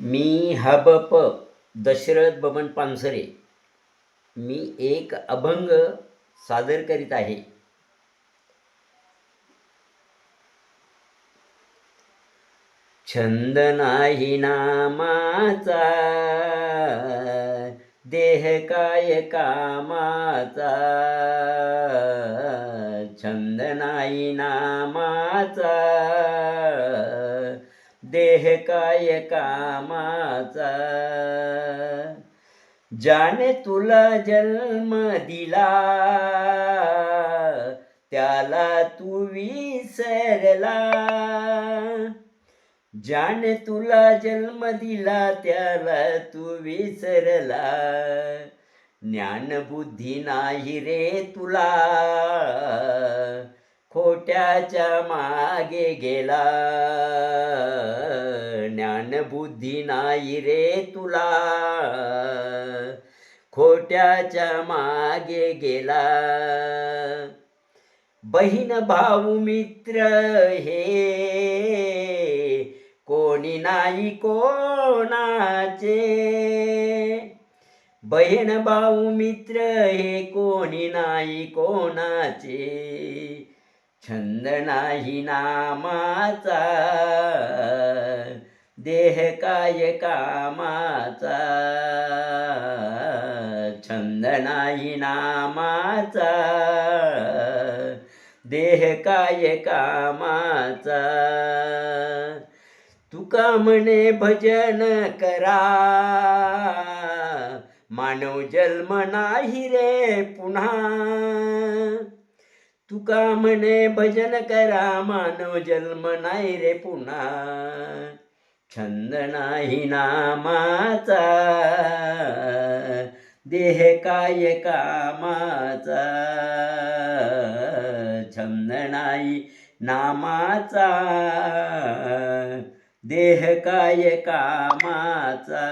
मी हबप दशरथ बबन पानसरे. मी एक अभंग सादर करीत आहे. छंद नाही नामाचा देह काय कामाचा. छंद नाही नामाचा देह काय कामाचा? ज्याने तुला जन्म दिला त्याला तू विसरला. ज्याने तुला जन्म दिला त्याला तू विसरला. ज्ञानबुद्धी नाही रे तुला खोट्याच्या मागे गेला. ज्ञानबुद्धी नाही रे तुला. खोट्याच्या मागे गेला. बहीण भाऊ मित्र हे. कोणी नाही कोणाचे. बहीण भाऊ मित्र हे कोणी नाही कोणाचे. छंद नाही नामाचा देह काय कामाचा? छंद नाही नामाचा देह काय कामाचा? तुका म्हणे भजन करा? मानव जन्म नाही रे पुन्हा. तुका म्हणे भजन करा मानव जन्म नाही रे पुन्हा. छंद नाही नामाचा. देह काय कामाचा. छंद नाही नामाचा. देह काय कामाचा.